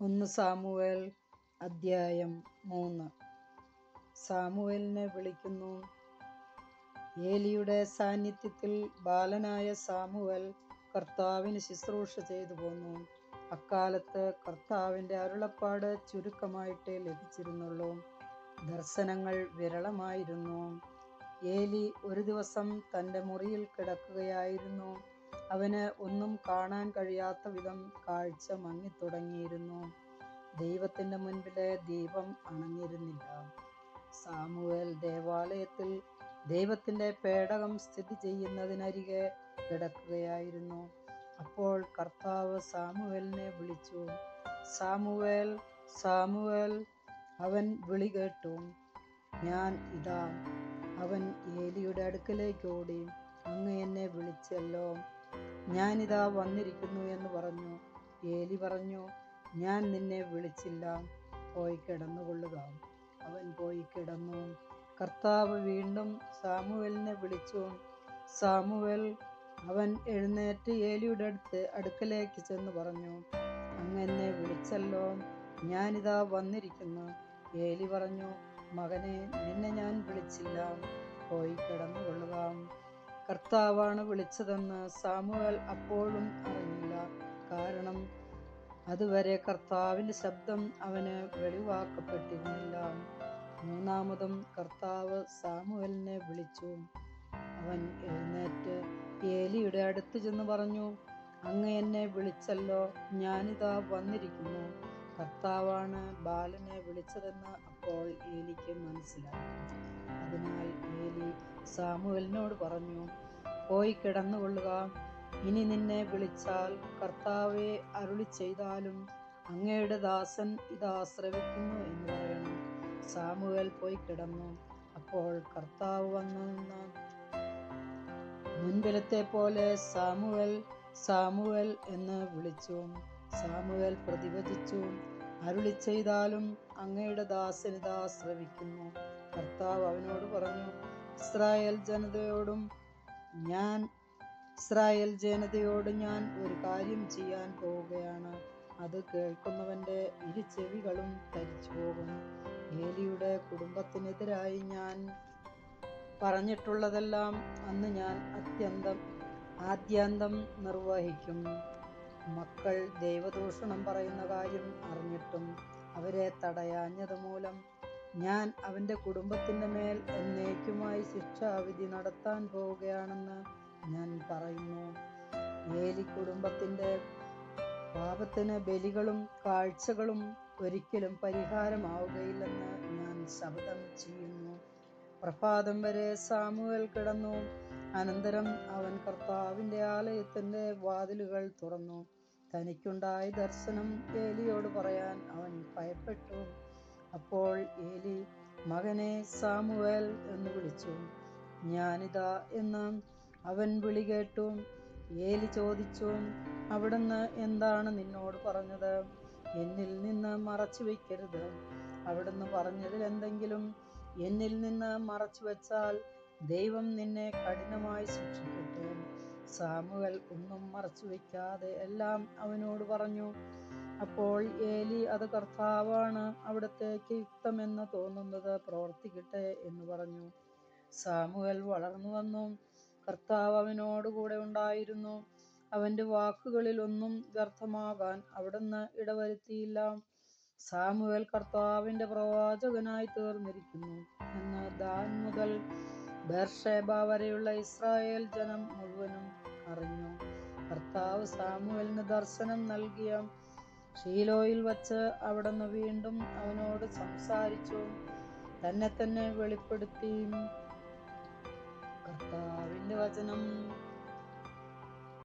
ഒന്ന് സാമുവേൽ അദ്ധ്യായം മൂന്ന്. സാമുവേലിനെ വിളിക്കുന്നു. ഏലിയുടെ സാന്നിധ്യത്തിൽ ബാലനായ സാമുവൽ കർത്താവിന് ശുശ്രൂഷ ചെയ്തു പോന്നു. അക്കാലത്ത് കർത്താവിന്റെ അരുളപ്പാട് ചുരുക്കമായിട്ടേ ലഭിച്ചിരുന്നുള്ളൂ. ദർശനങ്ങൾ വിരളമായിരുന്നു. ഏലി ഒരു ദിവസം തന്റെ മുറിയിൽ കിടക്കുകയായിരുന്നു. അവന് ഒന്നും കാണാൻ കഴിയാത്ത വിധം കാഴ്ച മങ്ങിത്തുടങ്ങിയിരുന്നു. ദൈവത്തിന്റെ മുൻപിലെ ദീപം അണഞ്ഞിരുന്നില്ല. സാമുവേൽ ദേവാലയത്തിൽ ദൈവത്തിന്റെ പേടകം സ്ഥിതി ചെയ്യുന്നതിനരികെ കിടക്കുകയായിരുന്നു. അപ്പോൾ കർത്താവ് സാമുവേലിനെ വിളിച്ചു. സാമുവേൽ സാമുവേൽ അവൻ വിളി കേട്ടു. ഞാൻ ഇതാ. അവൻ ഏലിയുടെ അടുക്കലേക്ക് ഓടി. അങ്ങ് എന്നെ വിളിച്ചല്ലോ. ഞാനിതാ വന്നിരിക്കുന്നു എന്ന് പറഞ്ഞു. ഏലി പറഞ്ഞു ഞാൻ നിന്നെ വിളിച്ചില്ല. പോയി കിടന്നുകൊള്ളുക. അവൻ പോയി കിടന്നു. കർത്താവ് വീണ്ടും സാമുവലിനെ വിളിച്ചു. സാമുവൽ അവൻ എഴുന്നേറ്റ് ഏലിയുടെ അടുത്ത് അടുക്കലേക്ക് ചെന്ന് പറഞ്ഞു അങ്ങ് എന്നെ വിളിച്ചല്ലോ. ഞാനിതാ വന്നിരിക്കുന്നു. ഏലി പറഞ്ഞു മകനെ നിന്നെ ഞാൻ വിളിച്ചില്ല. പോയി കിടന്നുകൊള്ളുക. കർത്താവാണ് വിളിച്ചതെന്ന് സാമുവൽ അപ്പോഴും അറിഞ്ഞില്ല. കാരണം അതുവരെ കർത്താവിന്റെ ശബ്ദം അവന് വെളിവാക്കപ്പെട്ടിരുന്നില്ല. മൂന്നാമതും കർത്താവ് സാമുവലിനെ വിളിച്ചു. അവൻ എഴുന്നേറ്റ് ഏലിയുടെ അടുത്ത് ചെന്ന് പറഞ്ഞു അങ്ങ് എന്നെ വിളിച്ചല്ലോ ഞാനിതാ വന്നിരിക്കുന്നു. കർത്താവാണ് ബാലനെ വിളിച്ചതെന്ന് അപ്പോൾ ഏലിക്ക് മനസ്സിലായി. അതിനാൽ ഏലി സാമുവലിനോട് പറഞ്ഞു പോയി കിടന്നുകൊള്ളുക. ഇനി നിന്നെ വിളിച്ചാൽ കർത്താവെ അരുളി ചെയ്താലും അങ്ങയുടെ ദാസൻ ഇത് ആശ്രവിക്കുന്നു എന്ന് പറയണം. സാമുവൽ പോയി കിടന്നു. അപ്പോൾ കർത്താവ് വന്നു നിന്ന്. മുൻപിലത്തെ പോലെ സാമുവൽ സാമുവൽ എന്ന് വിളിച്ചു. സാമുവൽ പ്രതിവചിച്ചു അരുളി ചെയ്താലും അങ്ങയുടെ ദാസനിതാ ശ്രവിക്കുന്നു കർത്താവ് അവനോട് പറഞ്ഞു ഇസ്രായേൽ ജനതയോടും ഞാൻ ഇസ്രായേൽ ജനതയോട് ഞാൻ ഒരു കാര്യം ചെയ്യാൻ പോവുകയാണ്. അത് കേൾക്കുന്നവന്റെ ഇരു ചെവികളും തരിച്ചു പോകും. ഏലിയുടെ കുടുംബത്തിനെതിരായി ഞാൻ പറഞ്ഞിട്ടുള്ളതെല്ലാം അന്ന് ഞാൻ അത്യന്തം ആദ്യാന്തം നിർവഹിക്കും. മക്കൾ ദൈവദൂഷണം പറയുന്ന കാര്യം അറിഞ്ഞിട്ടും അവരെ തടയാഞ്ഞത് മൂലം ഞാൻ അവന്റെ കുടുംബത്തിന്റെ മേൽ എന്നേക്കുമായി ശിക്ഷാവിധി നടത്താൻ പോവുകയാണെന്ന് ഞാൻ പറയുന്നു. ഏലി കുടുംബത്തിന്റെ പാപത്തിന് ബലികളും കാഴ്ചകളും ഒരിക്കലും പരിഹാരമാവുകയില്ലെന്ന് ഞാൻ ശബ്ദം ചെയ്യുന്നു. പ്രഭാതം വരെ സാമുവൽ കിടന്നു. അനന്തരം അവൻ കർത്താവിന്റെ ആലയത്തിന്റെ വാതിലുകൾ തുറന്നു. തനിക്കുണ്ടായ ദർശനം ഏലിയോട് പറയാൻ അവൻ ഭയപ്പെട്ടു. അപ്പോൾ ഏലി മകനെ സാമുവേൽ എന്ന് വിളിച്ചു. ഞാനിതാ എന്ന് അവൻ വിളി കേട്ടു. ഏലി ചോദിച്ചു അവിടുന്ന് എന്താണ് നിന്നോട് പറഞ്ഞത്? എന്നിൽ നിന്ന് മറച്ചു വയ്ക്കരുത് അവിടുന്ന് പറഞ്ഞതിൽ എന്തെങ്കിലും എന്നിൽ നിന്ന് മറച്ചു വെച്ചാൽ ദൈവം നിന്നെ കഠിനമായി ശിക്ഷിക്കട്ടെ സാമുവൽ ഒന്നും മറച്ചു വയ്ക്കാതെ എല്ലാം അവനോട് പറഞ്ഞു അപ്പോൾ ഏലി അത് കർത്താവാണ് അവിടത്തേക്ക് യുക്തമെന്ന് തോന്നുന്നത് പ്രവർത്തിക്കട്ടെ എന്ന് പറഞ്ഞു. സാമുവൽ വളർന്നു വന്നു. കർത്താവ് അവനോട് കൂടെ ഉണ്ടായിരുന്നു. അവന്റെ വാക്കുകളിൽ ഒന്നും വ്യർത്ഥമാകാൻ അവിടുന്ന് ഇടവരുത്തിയില്ല. സാമുവൽ കർത്താവിന്റെ പ്രവാചകനായി തീർന്നിരിക്കുന്നു. എന്ന് ദാൻ മുതൽ ബർഷേബ വരെയുള്ള ഇസ്രായേൽ ജനം മുഴുവനും അറിഞ്ഞു. കർത്താവ് സാമുവലിന് ദർശനം നൽകിയ ഷീലോയിൽ വച്ച് അവിടുന്ന് വീണ്ടും അവനോട് സംസാരിച്ചു. തന്നെ തന്നെ വെളിപ്പെടുത്തി കർത്താവിന്റെ വചനം